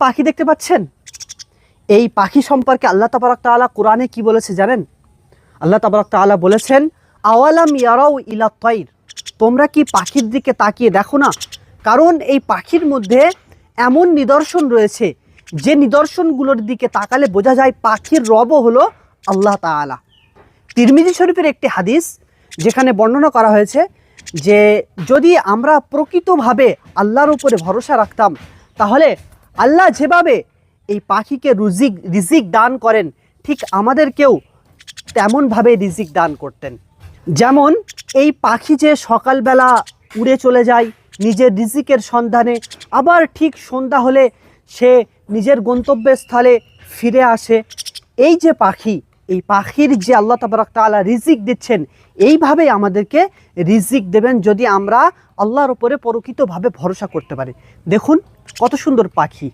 পাখি দেখতে পাচ্ছেন? এই পাখি সম্পর্কে আল্লাহ তাবারক তাআলা কোরআনে কি বলেছে জানেন? আল্লাহ তাবারক তাআলা বলেছেন, আওয়ালাম ইয়ারাউ ইলা তৈর? তোমরা কি পাখির দিকে তাকিয়ে দেখো না? কারণ এই পাখির মধ্যে এমন নিদর্শন রয়েছে, যে নিদর্শনগুলোর দিকে তাকালে বোঝা যায় পাখির রবও হলো আল্লাহ তাআলা। তিরমিজি শরীফের একটি হাদিস, যেখানে বর্ণনা করা হয়েছে যে, যদি আমরা প্রকৃতভাবে আল্লাহর উপরে ভরসা রাখতাম, তাহলে আল্লাহ যেভাবে এই পাখিকে রুজিক, রিজিক দান করেন, ঠিক আমাদেরকেও তেমনভাবে রিজিক দান করতেন। যেমন এই পাখি যে সকালবেলা উড়ে চলে যায়, নিজের রিজিকের সন্ধানে, আবার ঠিক সন্ধ্যা হলে সে নিজের গন্তব্যস্থলে ফিরে আসে, এই যে পাখি এই পাখির যে আল্লাহ তাবারক তালা রিজিক দিচ্ছেন এইভাবে আমাদেরকে রিজিক দেবেন যদি আমরা আল্লাহর ওপরে পরকিতভাবে ভরসা করতে পারি। দেখুন কত সুন্দর পাখি।